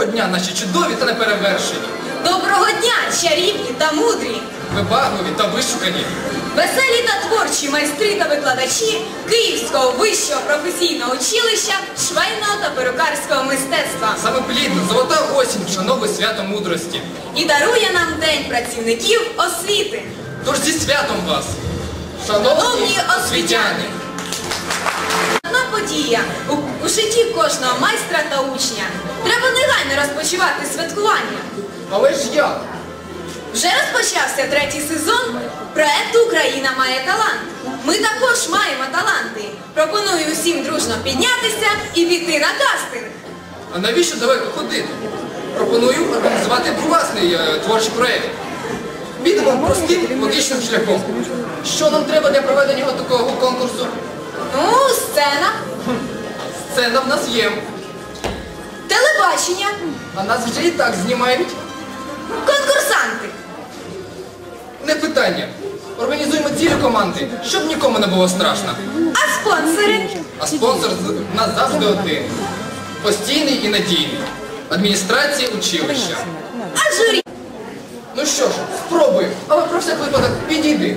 Доброго дня, наші чудові та неперевершені, Доброго дня, чарівні та мудрі! вибагливі та вишукані. Веселі та творчі майстри та викладачі Київського вищого професійного училища швейного та перукарського мистецтва Саме плідна, золота осінь вшановує свято мудрості. і дарує нам День працівників освіти. Тож зі святом вас, Шановні шановні освітяни! Подія у, у житті кожного майстра та учня. Треба негайно розпочувати святкування. Але ж як? Вже розпочався третій сезон проекту Україна має талант. Ми також маємо таланти. Пропоную усім дружно піднятися і піти на кастинг. А навіщо далеко ходити? Пропоную організувати власний е, творчий проєкт. Підемо простим логічним шляхом. Що нам треба для проведення такого конкурсу? Ну, сцена, Сцена в нас є, телебачення, а нас вже і так знімають. конкурсанти. Не питання. Організуємо цілі команди, щоб нікому не було страшно. А спонсори? А спонсор з- в нас завжди один. Постійний і надійний. Адміністрація училища. А журі? Ну що ж, спробуємо, але про всяк випадок підійди.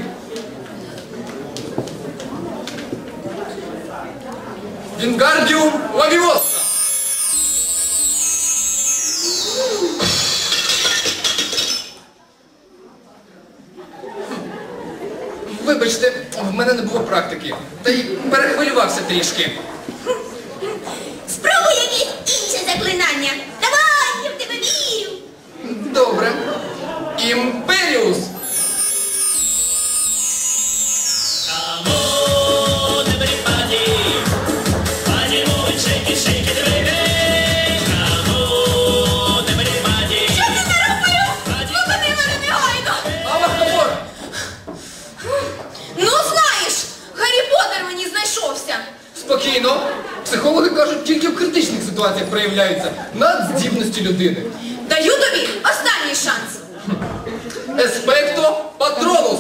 Вінгардіум лавиоса. Вибачте, в мене не було практики. Та й перехвилювався трішки. Спробуй ситуаціях проявляються надздібності людини. Даю тобі останній шанс. Еспекто патронус!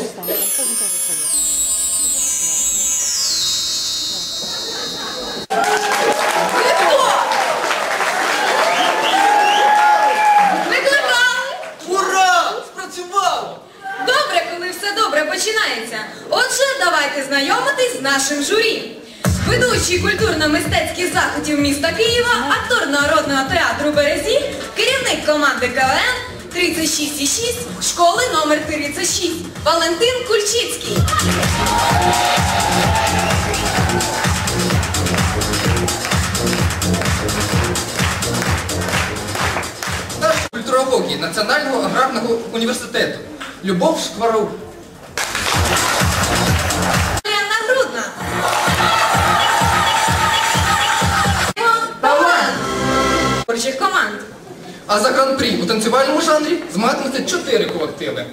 Добре, коли все добре починається. Отже, давайте знайомитись з нашим журі. Ведучий культурно-мистецьких заходів міста Києва, актор народного театру Березі, керівник команди КВН 36,6 школи номер 36 Валентин Кульчицький. Культурології Національного аграрного університету. Любов Шкварук. А за гран-прі у танцювальному жанрі змагатимуться чотири колективи.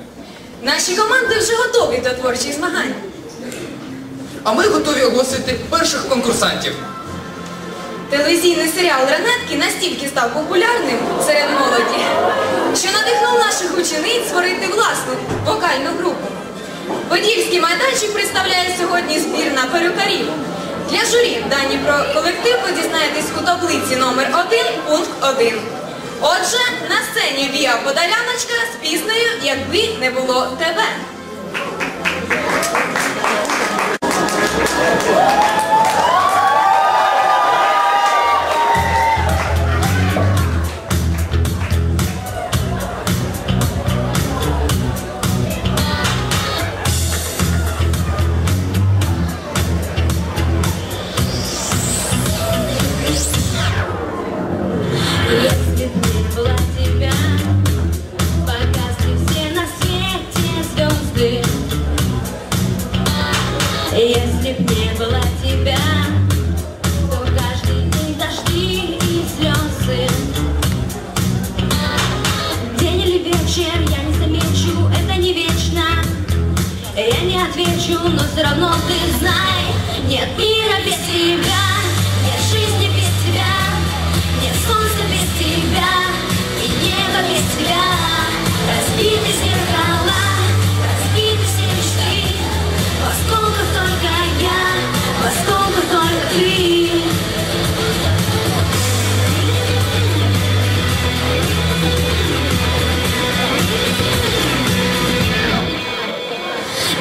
Наші команди вже готові до творчих змагань. А ми готові оголосити перших конкурсантів. Телевізійний серіал Ранетки настільки став популярним серед молоді, що надихнув наших учениць створити власну вокальну групу. Подільський майданчик представляє сьогодні збір на перукарів. Для журі дані про колектив ви дізнаєтесь у таблиці номер 1 пункт 1. Отже, на сцені Віа Подоляночка з піснею Якби не було тебе. Отвечу, но все равно ты знай, нет мира без тебя, нет жизни без тебя, нет солнца без тебя и неба без тебя.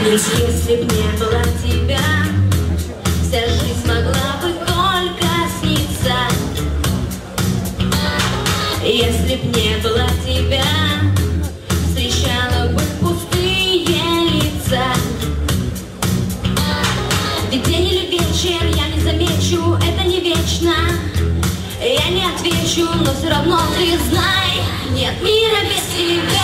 Если б не было тебя, вся жизнь могла бы только сниться. Если б не было тебя, встречала бы пустые лица. Ведь день или вечер я не замечу, это не вечно. Я не отвечу, но все равно ты знай, нет мира без тебя,